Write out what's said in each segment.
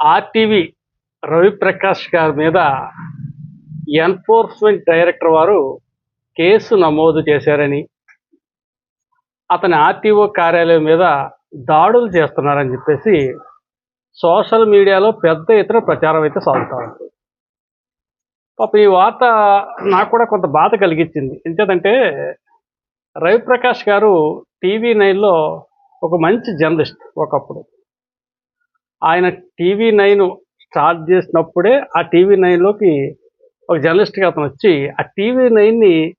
RTV Ravi Prakash గారి మీద enforcement director వారు కేసు నమోదు చేశారని అతని ఆర్టీఓ కార్యాలయం మీద దాడులు చేస్తున్నారని చెప్పేసి సోషల్ మీడియాలో పెద్ద ఎత్తున ప్రచారం అయితే సాగుతూ ఉంది. పాప ఈ వార్త నాకు కూడా కొంత బాధ కలిగించింది. ఎంచేదంటే రవిప్రకాష్ గారు టీవీ నైన్లో ఒక మంచి జర్నలిస్ట్ ఒకప్పుడు. ఆయన టీవీ నైన్ స్టార్ట్ చేసినప్పుడే ఆ టీవీ నైన్లోకి ఒక జర్నలిస్ట్గా అతను వచ్చి ఆ టీవీ నైన్ని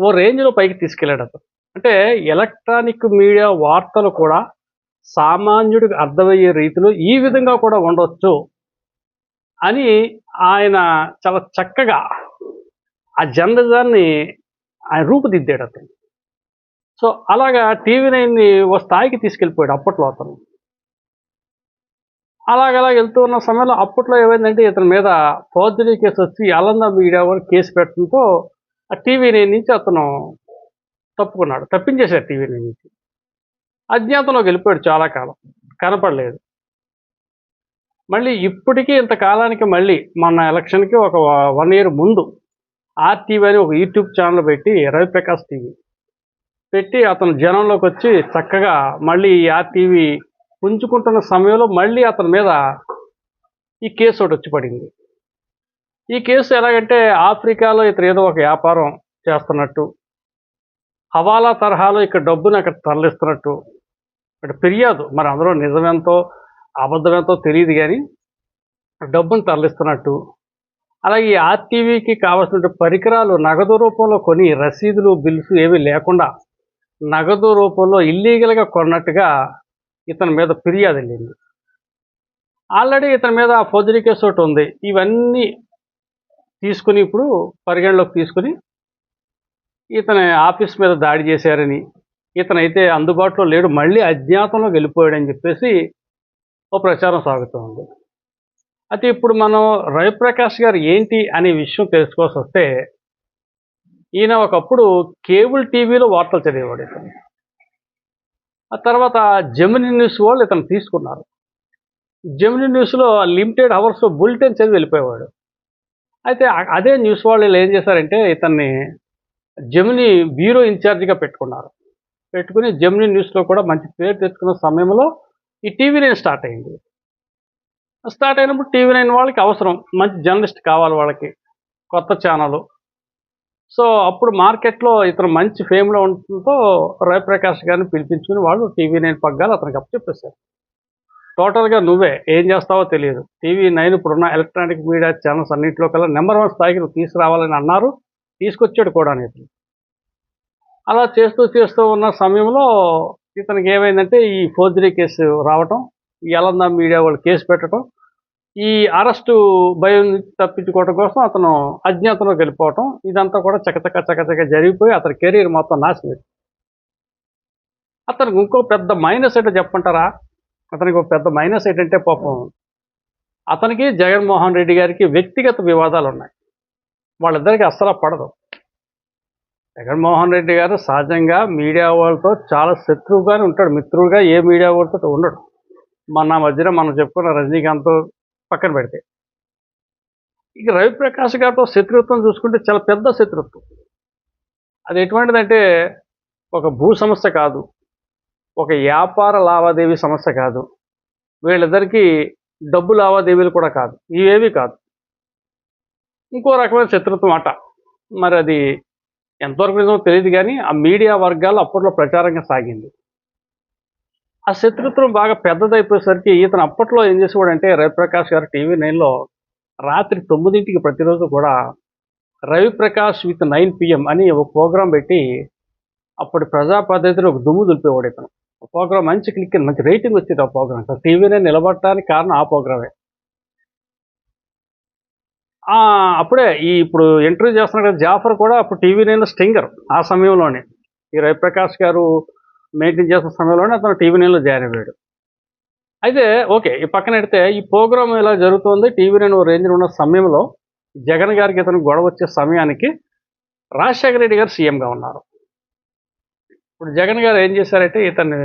ఓ రేంజ్లో పైకి తీసుకెళ్ళాడు అతను. అంటే ఎలక్ట్రానిక్ మీడియా వార్తలు కూడా సామాన్యుడికి అర్థమయ్యే రీతిలో ఈ విధంగా కూడా ఉండొచ్చు అని ఆయన చాలా చక్కగా ఆ జర్నలిజాన్ని ఆయన రూపుదిద్దాడు అతను. సో అలాగా టీవీ నైన్ని ఓ స్థాయికి తీసుకెళ్ళిపోయాడు అప్పట్లో అతను. అలాగలా వెళ్తూ ఉన్న సమయంలో అప్పట్లో ఏమైందంటే ఇతని మీద ఫోర్జరీ కేసు వచ్చి అలంద మీడియా వారు కేసు పెట్టడంతో ఆ టీవీ నేను నుంచి అతను తప్పుకున్నాడు తప్పించేశాడు టీవీ నేను నుంచి. అజ్ఞాతంలోకి వెళ్ళిపోయాడు చాలా కాలం కనపడలేదు. మళ్ళీ ఇప్పటికీ ఇంతకాలానికి మళ్ళీ మన ఎలక్షన్కి ఒక వన్ ఇయర్ ముందు ఆర్టీవీ అని ఒక యూట్యూబ్ ఛానల్ పెట్టి రవిప్రకాష్ టీవీ పెట్టి అతను జనంలోకి వచ్చి చక్కగా మళ్ళీ ఈ ఆర్టీవీ పుంజుకుంటున్న సమయంలో మళ్ళీ అతని మీద ఈ కేసు ఒకటి వచ్చి పడింది. ఈ కేసు ఎలాగంటే ఆఫ్రికాలో ఇతను ఏదో ఒక వ్యాపారం చేస్తున్నట్టు హవాలా తరహాలో ఇక్కడ డబ్బుని అక్కడ తరలిస్తున్నట్టు. అంటే ఫిర్యాదు మరి అందరూ నిజమెంతో అబద్ధమెంతో తెలియదు కానీ డబ్బును తరలిస్తున్నట్టు. అలాగే ఈ ఆర్టీవీకి కావాల్సిన పరికరాలు నగదు రూపంలో కొని రసీదులు బిల్స్ ఏమీ లేకుండా నగదు రూపంలో ఇల్లీగల్గా కొన్నట్టుగా ఇతని మీద ఫిర్యాదు వెళ్ళింది. ఆల్రెడీ ఇతని మీద ఫోర్జరీ కేసు ఒకటి ఉంది. ఇవన్నీ తీసుకుని ఇప్పుడు పరిగణలోకి తీసుకుని ఇతని ఆఫీస్ మీద దాడి చేశారని ఇతనైతే అందుబాటులో లేడు మళ్ళీ అజ్ఞాతంలోకి వెళ్ళిపోయాడని చెప్పేసి ఓ ప్రచారం సాగుతుంది. అయితే ఇప్పుడు మనం రవిప్రకాష్ గారు ఏంటి అనే విషయం తెలుసుకోవాల్సి వస్తే ఈయన ఒకప్పుడు కేబుల్ టీవీలో వార్తలు చదివేవాడు ఇతను. ఆ తర్వాత జమిని న్యూస్ వాళ్ళు ఇతను తీసుకున్నారు. జమిని న్యూస్లో లిమిటెడ్ అవర్స్ బులెటిన్ చదివి వెళ్ళిపోయేవాడు. అయితే అదే న్యూస్ వాళ్ళు వీళ్ళు ఏం చేశారంటే ఇతన్ని జమిని బ్యూరో ఇన్ఛార్జిగా పెట్టుకున్నారు. పెట్టుకుని జమిని న్యూస్లో కూడా మంచి పేరు తెచ్చుకున్న సమయంలో ఈ టీవీ నైన్ స్టార్ట్ అయింది. స్టార్ట్ అయినప్పుడు టీవీ నైన్ వాళ్ళకి అవసరం. మంచి జర్నలిస్ట్ కావాలి వాళ్ళకి. కొత్త ఛానల్ సో అప్పుడు మార్కెట్లో ఇతను మంచి ఫేమ్లో ఉండటంతో రవిప్రకాష్ గారిని పిలిపించుకుని వాళ్ళు టీవీ నైన్ పగ్గాలు అతనికి అప్పచెప్పేశారు. టోటల్గా నువ్వే ఏం చేస్తావో తెలియదు. టీవీ నైన్ ఇప్పుడున్న ఎలక్ట్రానిక్ మీడియా ఛానల్స్ అన్నింటిలో కల్లా నెంబర్ వన్ స్థాయికి నువ్వు తీసుకురావాలని అన్నారు. తీసుకొచ్చాడు కూడా ఇతను అలా చేస్తూ చేస్తూ ఉన్న సమయంలో ఇతనికి ఏమైందంటే ఈ ఫోర్జరీ కేసు రావటం ఈ అలందా మీడియా వాళ్ళు కేసు పెట్టడం ఈ అరెస్టు భయం తప్పించుకోవటం తప్పించుకోవడం కోసం అతను అజ్ఞాతంలోకి వెళ్ళిపోవటం ఇదంతా కూడా చకచక చకచక జరిగిపోయి అతని కెరీర్ మొత్తం నాశనం అతనికి ఇంకో పెద్ద మైనస్ ఏంటో చెప్పంటారా అతనికి ఒక పెద్ద మైనస్ ఏంటంటే పాపం అతనికి జగన్మోహన్ రెడ్డి గారికి వ్యక్తిగత వివాదాలు ఉన్నాయి. వాళ్ళిద్దరికి అస్సలు పడదు. జగన్మోహన్ రెడ్డి గారు సహజంగా మీడియా వాళ్ళతో చాలా శత్రువుగానే ఉంటాడు. మిత్రుడుగా ఏ మీడియా వాళ్ళతో ఉండడు. మన మధ్యన మనం చెప్పుకున్న రజనీకాంత్ పక్కన పెడితే. ఇక రవిప్రకాష్ గారితో శత్రుత్వం చూసుకుంటే చాలా పెద్ద శత్రుత్వం. అది ఎటువంటిదంటే ఒక భూ సమస్య కాదు ఒక వ్యాపార లావాదేవీ సమస్య కాదు వీళ్ళిద్దరికీ డబ్బు లావాదేవీలు కూడా కాదు ఇవేవి కాదు. ఇంకో రకమైన శత్రుత్వం అట. మరి అది ఎంతవరకు నిజమో తెలియదు కానీ ఆ మీడియా వర్గాలు అప్పట్లో ప్రచారంగా సాగింది. ఆ శత్రుత్వం బాగా పెద్దదైపోయేసరికి ఇతను అప్పట్లో ఏం చేసేవాడంటే రవిప్రకాష్ గారు టీవీ నైన్లో రాత్రి తొమ్మిదింటికి ప్రతిరోజు కూడా రవిప్రకాష్ విత్ నైన్ పిఎం అని ఒక ప్రోగ్రాం పెట్టి అప్పటి ప్రజా పద్ధతిలో ఒక దుమ్ము దులిపేవాడు ఇతను. ఆ ప్రోగ్రాం మంచి క్లిక్ మంచి రేటింగ్ వచ్చేది ఆ ప్రోగ్రాం. అసలు టీవీ నైన్ నిలబడటానికి కారణం ఆ ప్రోగ్రామే. అప్పుడే ఈ ఇప్పుడు ఇంటర్వ్యూ చేస్తున్నాడు కదా జాఫర్ కూడా అప్పుడు టీవీ నైన్ స్టింగర్ ఆ సమయంలోనే. ఈ రవిప్రకాష్ గారు మెయింటైన్ చేస్తున్న సమయంలోనే అతను టీవీ నైన్లో జాయిన్ అయ్యాడు అయితే ఓకే ఈ పక్కన పెడితే ఈ ప్రోగ్రామ్ ఇలా జరుగుతోంది? టీవీ నైన్ రేంజ్ రేంజ్లో ఉన్న సమయంలో జగన్ గారికి ఇతను గొడవ వచ్చే సమయానికి రాజశేఖర రెడ్డి గారు సీఎంగా ఉన్నారు. ఇప్పుడు జగన్ గారు ఏం చేశారంటే ఇతన్ని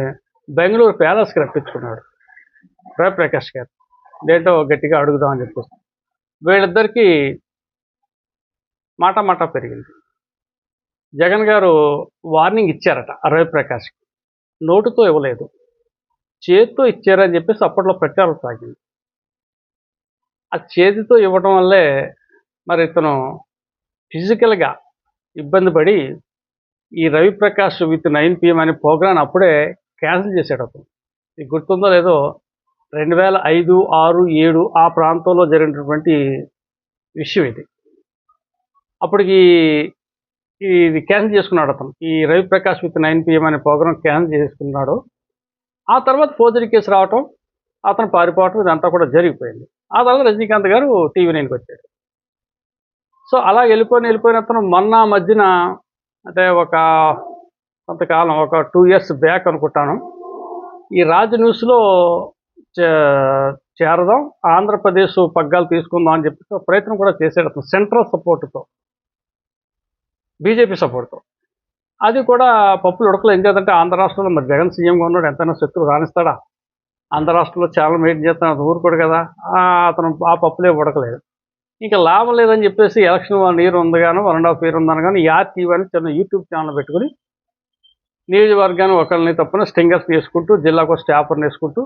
బెంగళూరు ప్యాలెస్కి రప్పించుకున్నాడు. రవిప్రకాష్ గారు. దేంటో గట్టిగా అడుగుదామని చెప్పేసి. వీళ్ళిద్దరికీ మాట మాట పెరిగింది. జగన్ గారు వార్నింగ్ ఇచ్చారట రవిప్రకాష్కి. నోటుతో ఇవ్వలేదు. చేతితో ఇచ్చారని చెప్పేసి అప్పట్లో ప్రచారం సాగింది ఆ చేతితో ఇవ్వడం వల్లే మరి ఇతను ఫిజికల్గా ఇబ్బంది పడి ఈ రవిప్రకాష్ విత్ నైన్ పిఎం అనే ప్రోగ్రామ్ అప్పుడే క్యాన్సిల్ చేశాడు అతను. మీకు గుర్తుందో లేదో రెండు వేల ఐదు ఆరు ఏడు ఆ ప్రాంతంలో జరిగినటువంటి విషయం ఇది. అప్పటికి ఇది క్యాన్సిల్ చేసుకున్నాడు అతను. ఈ Ravi Prakash with nine PM అనే ప్రోగ్రామ్ క్యాన్సిల్ చేసుకున్నాడు. ఆ తర్వాత ఫోర్జరీ కేసు రావటం అతను పారిపోవటం ఇదంతా కూడా జరిగిపోయింది. ఆ తర్వాత రజనీకాంత్ గారు టీవీ నైన్కి వచ్చాడు సో అలా వెళ్ళిపోయిన వెళ్ళిపోయిన అతను మొన్న మధ్యన అంటే ఒక కొంతకాలం ఒక టూ ఇయర్స్ బ్యాక్ అనుకుంటాను. ఈ రాజ్ న్యూస్లో చే- చేరదాం ఆంధ్రప్రదేశ్ పగ్గాలు తీసుకుందాం అని చెప్పి ప్రయత్నం కూడా చేశాడు అతను సెంట్రల్ సపోర్ట్తో. బీజేపీ సపోర్ట్తో. అది కూడా పప్పులు ఉడకలు ఏం చేద్దంటే ఆంధ్ర రాష్ట్రంలో మరి జగన్ సీఎంగా ఉన్నాడు. ఎంతైనా శత్రువు రాణిస్తాడా? ఆంధ్ర రాష్ట్రంలో చాలా మెయింటైన్ చేస్తాను అతను ఊరుకోడు కదా. అతను ఆ పప్పులే ఉడకలేదు. ఇంకా లాభం లేదని చెప్పేసి ఎలక్షన్ వన్ ఇయర్ ఉంది కానీ వన్ అండ్ హాఫ్ ఇయర్ ఉందని కానీ యార్ టీవీ అని చిన్న యూట్యూబ్ ఛానల్ పెట్టుకుని నియోజకవర్గాన్ని ఒకరిని తప్పున స్టింగర్స్ వేసుకుంటూ జిల్లాకు స్టాఫర్ని వేసుకుంటూ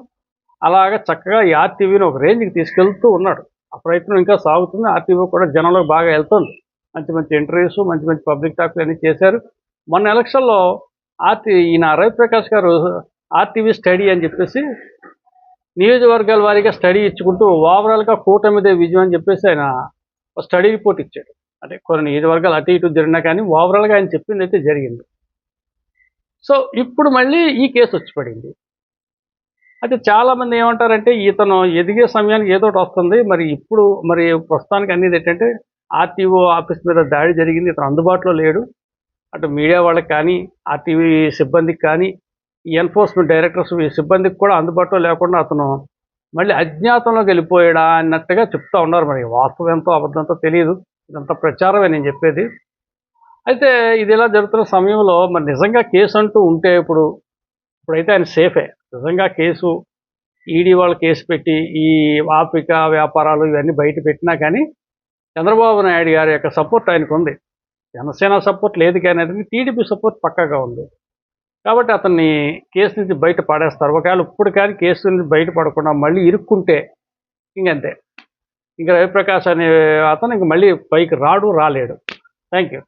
అలాగా చక్కగా ఈ ఆర్టీవీని ఒక రేంజ్కి తీసుకెళ్తూ ఉన్నాడు. ఆ ప్రయత్నం ఇంకా సాగుతుంది. ఆర్టీవీ కూడా జనంలోకి బాగా వెళ్తుంది. మంచి మంచి ఇంటర్వ్యూస్ మంచి మంచి పబ్లిక్ టాక్లు అన్నీ చేశారు. మొన్న ఎలక్షన్లో ఆర్టీ ఈయన రవి ప్రకాష్ గారు ఆర్టీవీ స్టడీ అని చెప్పేసి నియోజకవర్గాల వారీగా స్టడీ ఇచ్చుకుంటూ ఓవరాల్గా కూటమిదే విజయం అని చెప్పేసి ఆయన ఒక స్టడీ రిపోర్ట్ ఇచ్చాడు. అంటే కొన్ని నియోజకవర్గాలు అటు ఇటు జరిగినా కానీ ఓవరాల్గా ఆయన చెప్పింది అయితే జరిగింది. సో ఇప్పుడు మళ్ళీ ఈ కేసు వచ్చి పడింది. అయితే చాలామంది ఏమంటారంటే ఇతను ఎదిగే సమయానికి ఏదో ఒకటి వస్తుంది. మరి ఇప్పుడు మరి ప్రస్తుతానికి అనేది ఏంటంటే ఆర్టీఓ ఆఫీస్ మీద దాడి జరిగింది. ఇతను అందుబాటులో లేడు. అటు మీడియా వాళ్ళకి కానీ ఆర్టీవీ సిబ్బందికి కానీ ఈ ఎన్ఫోర్స్మెంట్ డైరెక్టర్స్ ఈ సిబ్బందికి కూడా అందుబాటులో లేకుండా అతను మళ్ళీ అజ్ఞాతంలోకి వెళ్ళిపోయాడా అన్నట్టుగా చెప్తా ఉన్నారు. మరి వాస్తవం ఎంతో అబద్ధంతో తెలియదు ఇదంతా ప్రచారమే నేను చెప్పేది. అయితే ఇది ఇలా జరుగుతున్న సమయంలో మరి నిజంగా కేసు అంటూ ఉంటే ఇప్పుడు ఇప్పుడైతే ఆయన సేఫే. నిజంగా కేసు ఈడీ వాళ్ళు కేసు పెట్టి ఈ ఆఫ్రికా వ్యాపారాలు ఇవన్నీ బయట పెట్టినా కానీ చంద్రబాబు నాయుడు గారి యొక్క సపోర్ట్ ఆయనకు ఉంది జనసేన సపోర్ట్ లేదు కానీ అది టీడీపీ సపోర్ట్ పక్కాగా ఉంది. కాబట్టి అతన్ని కేసు నుంచి బయట పడేస్తారు. ఒకవేళ ఇప్పుడు కానీ కేసు నుంచి బయట పడకుండా మళ్ళీ ఇరుక్కుంటే ఇంకంతే. ఇంకా రవిప్రకాష్ అనే అతను ఇంక మళ్ళీ పైకి రాడు రాలేడు. Thank you